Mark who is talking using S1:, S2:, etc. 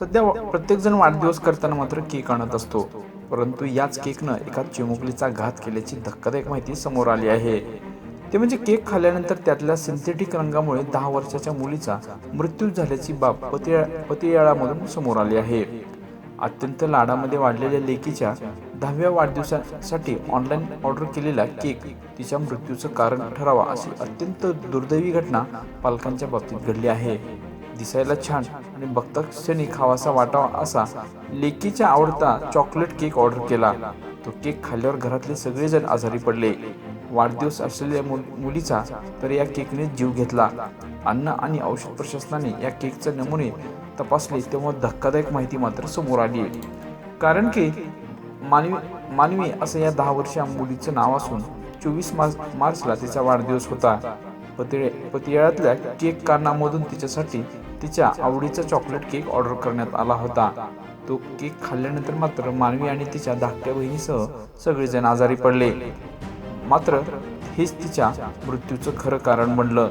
S1: सध्या प्रत्येकजण वाढदिवस करताना मात्र केक आणत असतो. परंतु याच केकनं एका चिमुकलीचा घात केल्याची धक्कादायक माहिती समोर आली आहे. ते म्हणजे केक खाल्ल्यानंतर त्यातल्या सिंथेटिक रंगामुळे दहा वर्षाच्या मुलीचा मृत्यू झाल्याची बाब पतियाळामधून समोर आली आहे. अत्यंत लाडामध्ये वाढलेल्या लेकीच्या दहाव्या वाढदिवसासाठी ऑनलाईन ऑर्डर केलेला केक तिच्या मृत्यूचं कारण ठरावा अशी अत्यंत दुर्दैवी घटना पालकांच्या बाबतीत घडली आहे. दिसायला छान आणि बघता क्षणी खावासा वाटावा असा लेकीच्या आवडता चॉकलेट केक ऑर्डर केला. तो केक खाल्ल्यावर घरातले सगळेजण आजारी पडले. वाढदिवस असलेल्या मुलीचा तर या केकने जीव घेतला. अन्न आणि औषध प्रशासनाने या केकचे नमुने तपासले तेव्हा धक्कादायक माहिती मात्र समोर आली. कारण की मानवी मानवी असं या दहा वर्षा मुलीचं नाव असून चोवीस मार्च मार्चला तिचा वाढदिवस होता. पतिळे पतियाळ्यातल्या केक कारणामधून तिच्यासाठी तिच्या आवडीचा चॉकलेट केक ऑर्डर करण्यात आला होता. तो केक खाल्ल्यानंतर मात्र मानवी आणि तिच्या धाकट्या बहिणीसह सगळेजण आजारी पडले. मात्र हेच तिच्या मृत्यूचं खरं कारण बनलं.